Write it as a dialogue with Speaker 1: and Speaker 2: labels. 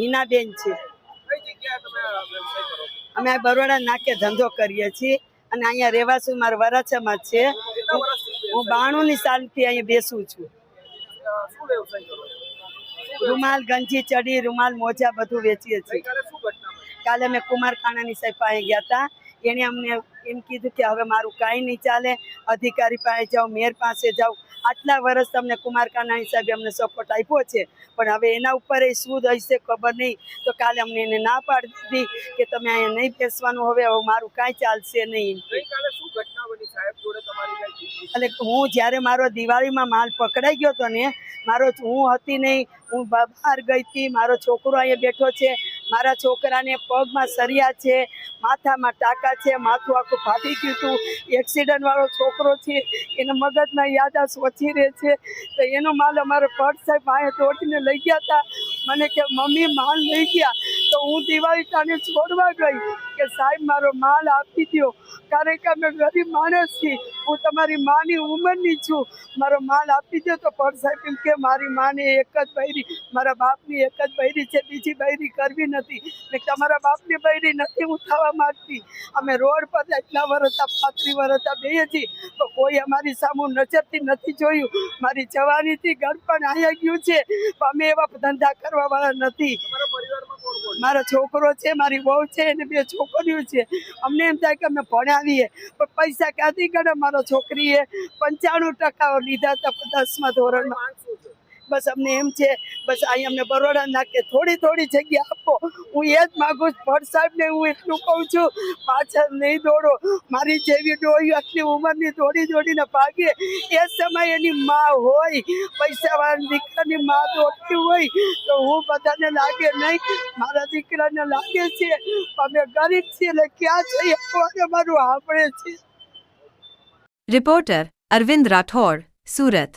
Speaker 1: હિનાબેન છે. અમે બરોડા નાકે ધંધો કરીએ છીએ અને અહીંયા રહેવાસું મારા વરાછામાં છે. હું બાણું બાણુંની સાલથી અહીંયા બેસું છું. રૂમાલ ગંજી ચડી રૂમાલ મોજા બધું વેચીએ છીએ. કાલે અમે કુમારખાણાની સાહેબ પાસે ગયા હતા. એણે અમને એમ કીધું કે હવે મારું કાંઈ નહીં ચાલે. અધિકારી પાસે જાઉં મેયર પાસે જાઉં આટલા વર્ષ તમને કુમાર હિસાબે સાહેબે અમને સપોર્ટ આપ્યો છે. પણ હવે એના ઉપર એ શું હશે ખબર નહીં. તો કાલે અમને એને ના પાડી દીધી કે તમે અહીંયા નહીં બેસવાનું. હવે હવે મારું કાંઈ ચાલશે નહીં.
Speaker 2: ગઈકાલે શું સાહેબ તમારી
Speaker 1: એટલે હું જ્યારે મારો દિવાળીમાં માલ પકડાઈ ગયો હતો ને મારો હું હતી નહીં. હું બહાર ગઈ હતી. મારો છોકરો અહીંયા બેઠો છે. મારા છોકરાને પગમાં સરિયા છે, માથામાં ટાંકા છે, માથું આખું ફાટી ગયું હતું. એક્સિડન્ટવાળો છોકરો છે, એના મગજમાં યાદાશ ઓછી રહે છે. તો એનો માલ અમારે ભટ્ટ સાહેબ અહીંયા તોડીને લઈ ગયા હતા. મને કે, મમ્મી, માલ લઈ ગયા. તો હું દિવાળી તાને છોડવા ગઈ કે સાહેબ, મારો માલ આપી દો કારણ કે અમે ગરીબ માણસ છીએ. હું તમારી માની ઉંમરની છું. મારો માલ આપી દો તો પણ સાહેબ, એમ કે મારી માને એક જ બૈરી, મારા બાપની એક જ બૈરી છે, બીજી બૈરી કરવી નથી. ને તમારા બાપની બૈરી નથી હું થવા માંગતી. અમે રોડ પર એટલા વર્ષ પાંત્રી વર્ષ બેએ છીએ. તો કોઈ અમારી સામુ નજરથી નથી જોયું. મારી જવાનીથી ઘર પણ અહીંયા ગયું છે. અમે એવા ધંધા કરવાવાળા નથી. મારો છોકરો છે, મારી વહુ છે અને બે છોકરીઓ છે. અમને એમ થાય કે અમે ભણાવીએ. પણ પૈસા ક્યાંથી કાઢે મારો છોકરીએ? પંચાણું ટકા લીધા હતા દસમા ધોરણમાં. બસ અમને એમ છે, બસ અહીં અમને બરોડા નાખે, થોડી થોડી જગ્યા આપો. હું એ જ માગું ભટ્ટ સાહેબને હું એટલું કહું છું, પાછળ નહીં દોડો. મારી જેવી ડોહી આટલી ઉંમરની દોડી દોડીને ભાગે, એ સમયે એની માં હોય પૈસાવાળા દીકરાની માં દોડતી હોય, તો હું બધાને લાગે નહીં, મારા દીકરાને લાગે છે, અમે ગરીબ છીએ, એટલે ક્યાં જઈએ? મારું સાંભળે છે?
Speaker 3: રિપોર્ટર અરવિંદ રાઠોડ, સુરત.